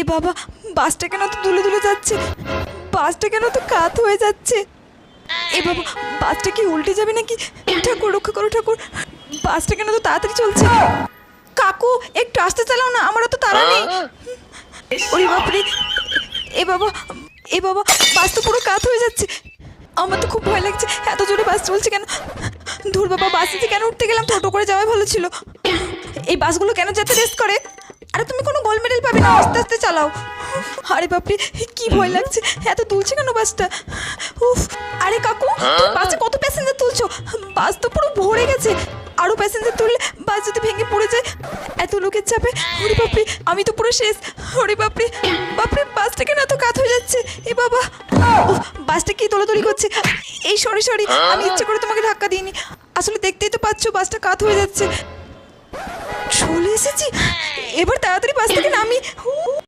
এ বাবা, বাসটা কেন তো দুলে দুলে যাচ্ছে? বাসটা কেন তো কাত হয়ে যাচ্ছে? এ বাবা, বাসটা কি উল্টে যাবে নাকি? ঠাকুর, রক্ষা করো ঠাকুর। বাসটা কেন তো তাড়াতাড়ি চলছে? কাকু, একটু আসতে চালাও না আমারও তো তাড়া নেই। ওরে বাপরে, এ বাবা এ বাবা, বাস তো পুরো কাত হয়ে যাচ্ছে। আমার তো খুব ভয় লাগছে, এত জোরে বাস চলছে কেন? ধুর বাবা, বাসে কেন উঠতে গেলাম, টোটো করে যাওয়াই ভালো ছিল। এই বাসগুলো কেন যেতে রেস্ট করে? আরে তুমি পাবে না আস্তে আস্তে চালাও। আরে বাপরে কি ভয় লাগছে। এত তুলছে কেন বাসটা? উফ আরে কাকু তুমি বাসে কত প্যাসেঞ্জার তুলছো? বাস তো পুরো ভরে গেছে। আরও প্যাসেঞ্জার তুললে বাস যদি ভেঙে পড়ে যায় এত লোকের চাপে? ওরে বাপরে আমি তো পুরো শেষ। ওরে বাপরে বাপরে বাসটা কেন এত কাত হয়ে যাচ্ছে। এ বাবা বাসটা কি তোলাতুলি করছে? এই সরি সরি আমি ইচ্ছে করে তোমাকে ধাক্কা দিইনি। আসলে দেখতেই তো পাচ্ছ বাসটা কাত হয়ে যাচ্ছে। এবার তাড়াতাড়ি বাস থেকে নামি।